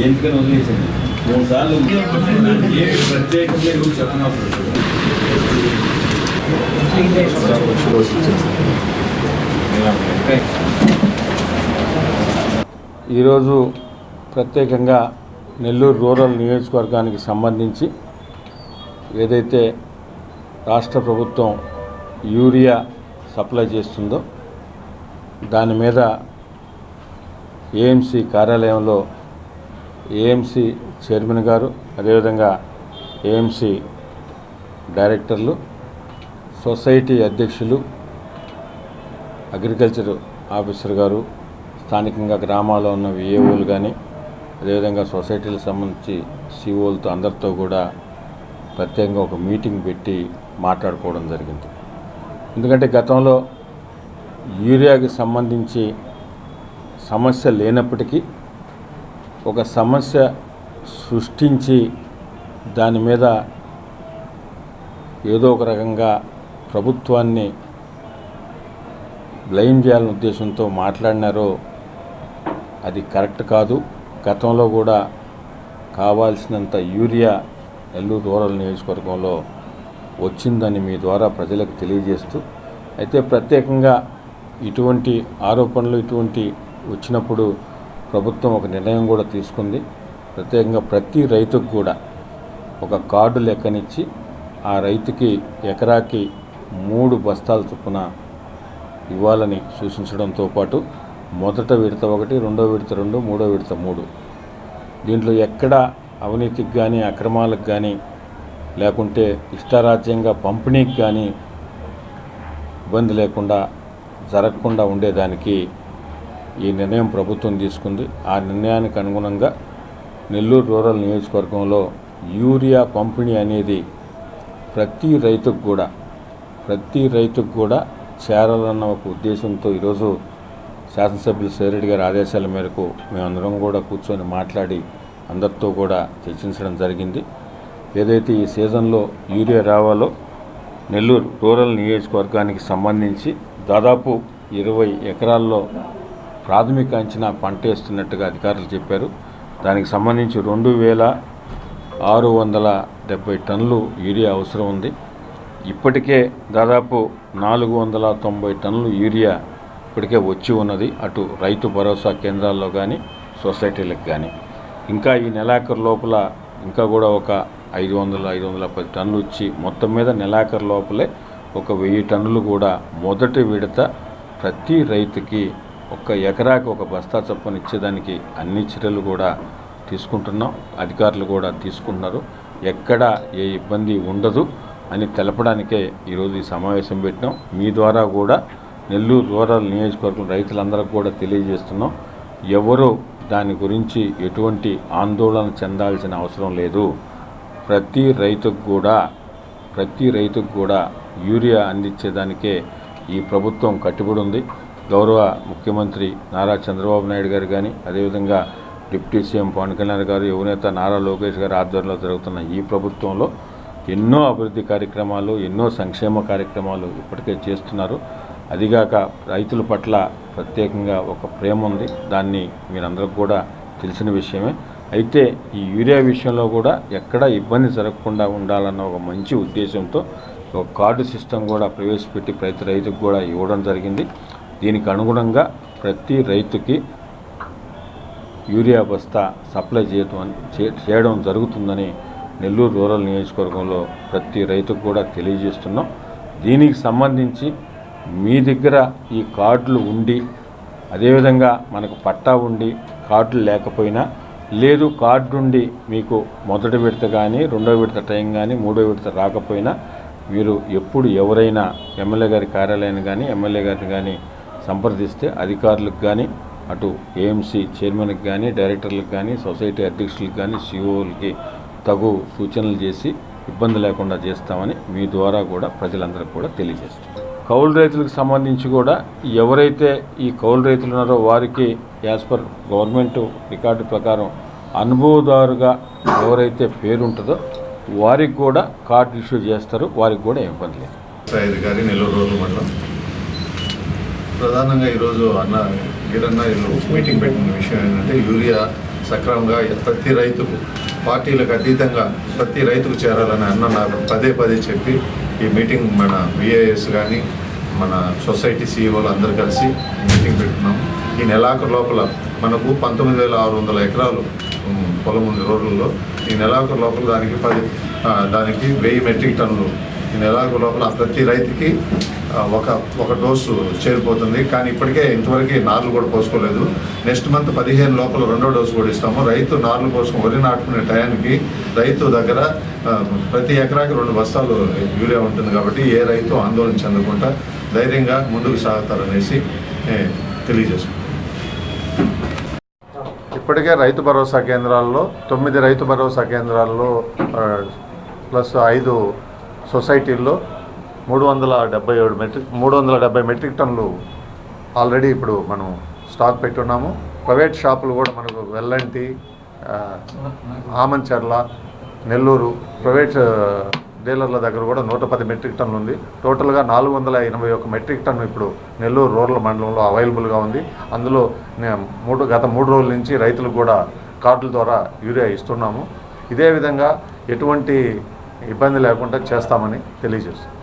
ఎందుకని వదిలేసింది మూడు సార్లు ఏ ప్రత్యేకంగా ఎవరు చెప్పనప్పుడు ఈరోజు ప్రత్యేకంగా నెల్లూరు రూరల్ నియోజకవర్గానికి సంబంధించి ఏదైతే రాష్ట్ర ప్రభుత్వం యూరియా సప్లై చేస్తుందో దాని మీద ఏఎంసీ కార్యాలయంలో ఏఎంసీ చైర్మన్ గారు అదేవిధంగా ఏఎంసీ డైరెక్టర్లు సొసైటీ అధ్యక్షులు అగ్రికల్చర్ ఆఫీసర్ గారు స్థానికంగా గ్రామాల్లో ఉన్న విఏఓలు కానీ అదేవిధంగా సొసైటీలకు సంబంధించి సిఓలతో అందరితో కూడా ప్రత్యేకంగా ఒక మీటింగ్ పెట్టి మాట్లాడుకోవడం జరిగింది. ఎందుకంటే గతంలో యూరియాకి సంబంధించి సమస్య లేనప్పటికీ ఒక సమస్య సృష్టించి దాని మీద ఏదో ఒక రకంగా ప్రభుత్వాన్ని బ్లైమ్ చేయాలనే ఉద్దేశంతో మాట్లాడినారో అది కరెక్ట్ కాదు. గతంలో కూడా కావాల్సినంత యూరియా నెల్లూరు రూరల్ నియోజకవర్గంలో వచ్చిందని మీ ద్వారా ప్రజలకు తెలియజేస్తూ అయితే ప్రత్యేకంగా ఇటువంటి ఆరోపణలు ఇటువంటి వచ్చినప్పుడు ప్రభుత్వం ఒక నిర్ణయం కూడా తీసుకుంది. ప్రత్యేకంగా ప్రతి రైతుకు కూడా ఒక కార్డు లెక్కనిచ్చి ఆ రైతుకి ఎకరాకి మూడు బస్తాల చొప్పున ఇవ్వాలని సూచించడంతో పాటు మొదట విడత ఒకటి రెండో విడత రెండు మూడో విడత మూడు. దీంట్లో ఎక్కడ అవినీతికి కానీ అక్రమాలకు కానీ లేకుంటే ఇష్టారాజ్యంగా పంపిణీకి కానీ ఇబ్బంది లేకుండా జరగకుండా ఉండేదానికి ఈ నిర్ణయం ప్రభుత్వం తీసుకుంది. ఆ నిర్ణయానికి అనుగుణంగా నెల్లూరు రూరల్ నియోజకవర్గంలో యూరియా పంపిణీ అనేది ప్రతి రైతుకు కూడా ప్రతి రైతుకు కూడా చేరాలన్న ఒక ఉద్దేశంతో ఈరోజు శాసనసభ్యులు సేరెడ్డి గారి ఆదేశాల మేరకు మేమందరం కూడా కూర్చొని మాట్లాడి అందరితో కూడా చర్చించడం జరిగింది. ఏదైతే ఈ సీజన్లో యూరియా రావాలో నెల్లూరు రూరల్ నియోజకవర్గానికి సంబంధించి దాదాపు ఇరవై ఎకరాల్లో ప్రాథమిక అంచనా పంట వేస్తున్నట్టుగా అధికారులు చెప్పారు. దానికి సంబంధించి రెండు వేల ఆరు వందల డెబ్బై టన్నులు యూరియా అవసరం ఉంది. ఇప్పటికే దాదాపు నాలుగు వందల తొంభై టన్నులు యూరియా ఇప్పటికే వచ్చి ఉన్నది. అటు రైతు భరోసా కేంద్రాల్లో కానీ సొసైటీలకు కానీ ఇంకా ఈ నెలాఖరు లోపల ఇంకా కూడా ఒక ఐదు వందల ఐదు వందల పది టన్నులు వచ్చి మొత్తం మీద నెలాఖరు లోపలే ఒక వెయ్యి టన్నులు కూడా మొదటి విడత ప్రతి రైతుకి ఒక ఎకరాకి ఒక బస్తా చొప్పున ఇచ్చేదానికి అన్ని చర్యలు కూడా తీసుకుంటున్నాం. అధికారులు కూడా తీసుకుంటున్నారు. ఎక్కడ ఏ ఇబ్బంది ఉండదు అని తెలపడానికే ఈరోజు ఈ సమావేశం పెట్టినాం. మీ ద్వారా కూడా నెల్లూరు రూరల్ నియోజకవర్గం రైతులందరికీ కూడా తెలియజేస్తున్నాం. ఎవరు దాని గురించి ఎటువంటి ఆందోళన చెందాల్సిన అవసరం లేదు. ప్రతి రైతుకు కూడా ప్రతి రైతుకు కూడా యూరియా అందించేదానికే ఈ ప్రభుత్వం కట్టుబడి ఉంది. గౌరవ ముఖ్యమంత్రి నారా చంద్రబాబు నాయుడు గారు కానీ అదేవిధంగా డిప్యూటీ సీఎం పవన్ కళ్యాణ్ గారు యువనేత నారా లోకేష్ గారి ఆధ్వర్యంలో జరుగుతున్న ఈ ప్రభుత్వంలో ఎన్నో అభివృద్ధి కార్యక్రమాలు ఎన్నో సంక్షేమ కార్యక్రమాలు ఇప్పటికే చేస్తున్నారు. అదిగాక రైతుల పట్ల ప్రత్యేకంగా ఒక ప్రేమ ఉంది. దాన్ని మీరందరూ కూడా తెలిసిన విషయమే. అయితే ఈ యూరియా విషయంలో కూడా ఎక్కడ ఇబ్బంది జరగకుండా ఉండాలన్న ఒక మంచి ఉద్దేశంతో ఒక కార్డు సిస్టమ్ కూడా ప్రవేశపెట్టి ప్రతి రైతుకు కూడా ఇవ్వడం జరిగింది. దీనికి అనుగుణంగా ప్రతి రైతుకి యూరియా బస్తా సప్లై చేయడం చేయడం జరుగుతుందని నెల్లూరు రూరల్ నియోజకవర్గంలో ప్రతి రైతుకు కూడా తెలియజేస్తున్నాం. దీనికి సంబంధించి మీ దగ్గర ఈ కార్డులు ఉండి అదేవిధంగా మనకు పట్టా ఉండి కార్డులు లేకపోయినా లేదు కార్డు ఉండి మీకు మొదటి విడత కానీ రెండో విడత టైం కానీ మూడో విడత రాకపోయినా మీరు ఎప్పుడు ఎవరైనా ఎమ్మెల్యే గారి కార్యాలయాన్ని కానీ ఎమ్మెల్యే గారిని కానీ సంప్రదిస్తే అధికారులకు కానీ అటు ఏఎంసీ చైర్మన్కి కానీ డైరెక్టర్లకు కానీ సొసైటీ అధ్యక్షులకు కానీ సిఓలకి తగు సూచనలు చేసి ఇబ్బంది లేకుండా చేస్తామని మీ ద్వారా కూడా ప్రజలందరికీ కూడా తెలియజేస్తాం కౌలు రైతులకు సంబంధించి కూడా ఎవరైతే ఈ కౌలు రైతులు ఉన్నారో వారికి యాజ్ పర్ గవర్నమెంట్ రికార్డు ప్రకారం అనుభవదారుగా ఎవరైతే పేరుంటుందో వారికి కూడా కార్డు ఇష్యూ చేస్తారు వారికి కూడా ఇబ్బంది లేదు. నెల్లూరు రోజు మండలం. ప్రధానంగా ఈరోజు అన్న వీరన్న మీటింగ్ పెట్టిన విషయం ఏంటంటే యూరియా సక్రమంగా ప్రతి రైతుకు పార్టీలకు అతీతంగా ప్రతి రైతుకు చేరాలని అన్న నాకు పదే పదే చెప్పి ఈ మీటింగ్ మన విఏఎస్ కానీ మన సొసైటీ సీఈఓలు అందరు కలిసి మీటింగ్ పెట్టుకున్నాం. ఈ నెలాఖరు లోపల మనకు పంతొమ్మిది వేల ఆరు వందల ఎకరాలు పొలం ఉంది రోడ్లలో. ఈ నెలాఖరు లోపల దానికి పది దానికి వెయ్యి మెట్రిక్ టన్నులు ఈ లోపల ప్రతి రైతుకి ఒక ఒక డోసు చేరిపోతుంది. కానీ ఇప్పటికే ఇంతవరకు నార్లు కూడా పోసుకోలేదు. నెక్స్ట్ మంత్ పదిహేను లోపల రెండో డోసు కూడా ఇస్తాము. రైతు నార్లు కోసం వరి నాటుకునే టయానికి రైతు దగ్గర ప్రతి ఎకరాకి రెండు బస్తాలు యూరియా ఉంటుంది కాబట్టి ఏ రైతు ఆందోళన చెందకుండా ధైర్యంగా ముందుకు సాగుతారనేసి తెలియజేసుకుంటాం ఇప్పటికే రైతు భరోసా కేంద్రాల్లో తొమ్మిది రైతు భరోసా కేంద్రాల్లో ప్లస్ ఐదు సొసైటీల్లో మూడు వందల డెబ్బై ఏడు మెట్రిక్ మూడు వందల డెబ్బై మెట్రిక్ టన్నులు ఆల్రెడీ ఇప్పుడు మనం స్టాక్ పెట్టున్నాము. ప్రైవేట్ షాపులు కూడా మనకు వెల్లంటి ఆమంచర్ల నెల్లూరు ప్రైవేట్ డీలర్ల దగ్గర కూడా నూట పది మెట్రిక్ టన్నులు ఉంది. టోటల్గా నాలుగు వందల ఎనభై ఒక మెట్రిక్ టన్ను ఇప్పుడు నెల్లూరు రూరల్ మండలంలో అవైలబుల్గా ఉంది. అందులో మూడు గత మూడు రోజుల నుంచి రైతులకు కూడా కార్డుల ద్వారా యూరియా ఇస్తున్నాము. ఇదే విధంగా ఎటువంటి ఇబ్బంది లేకుండా చేస్తామని తెలియజేస్తాం